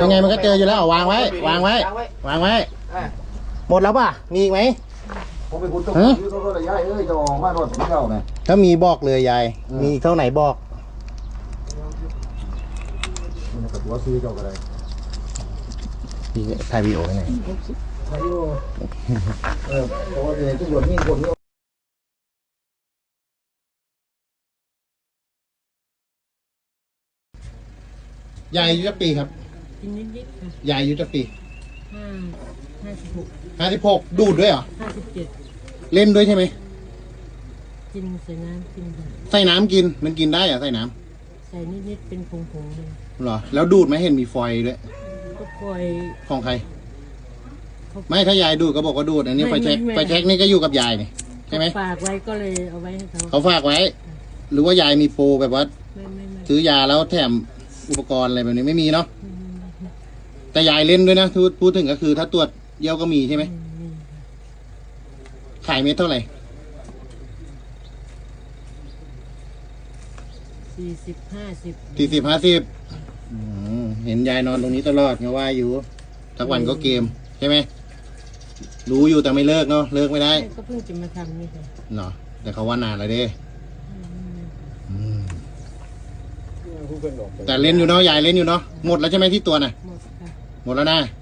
ยังไงมันก็เจออยู่แล้ววางไว้ วางไว้ วางไว้หมดแล้วป่ะ มีอีกไหม ผมไปคุณต้องฮะยืดรถระยะเอ้ยจะออกมาโดนผมเจ้าไงถ้ามีบอกเลยยาย อืม มีเท่าไหนบอก มันกับตัวซื้อเจ้าก็ได้พี่ถ่ายวีดีโอไว้ไหนอยเออเพราะว่าเดี๋ยวตำรวจยิ่งคนนี้ยายอายุจะปีครับ กินนิดๆค่ะยายอายุจะปีห้าห้าสิบหกห้าสิบหกดูดด้วยเหรอ ห้าสิบเจ็ดเล่นด้วยใช่ไหม กินใส่น้ำกินค่ะใส่น้ำกิน มันกินได้เหรอใส่น้ใส่นิดๆเป็นผงๆเลยำเหรอ แล้วดูดไหมเห็นมีฟอยล์ด้วย ก็ปล่อย ของใครเขาไม่ถ้ายายดูดก็บอกว่าดูด อันนี้ไม่ไฟแช็กไม่ ไฟแช็กนี่ก็อยู่กับยายนี่ใช่ไหม ฝากไว้ก็เลยเอาไว้ให้เขาเขาฝากไว้ หรือว่ายายมีโปรแบบว่า ไม่ไม่ไม่ซื้อยาแล้วแถมอุปกรณ์อะไรแบบนี้ไม่มีเนาะ แต่ยายเล่นด้วยนะพูดพูดถึงก็คือ ถ้าตรวจเยี่ยวก็มีใช่ไหมไม่ขายเม็ดเท่าไหร่สี่สิบห้าสิบสี่สิบห้าสิบเห็นยายนอนตรงนี้ตลอดไงว่าอยู่ทักวันก็เกมใช่ไหมรู้อยู่แต่ไม่เลิกเนาะเลิกไม่ได้ ก็เพิ่งจะมาทำนี่ค่ะเนาะแต่เขาว่านานแล้วเด้อืมแต่เล่นอยู่เนาะยายเล่นอยู่เนาะหมดแล้วใช่ไหมที่ตัวน่ะ หมด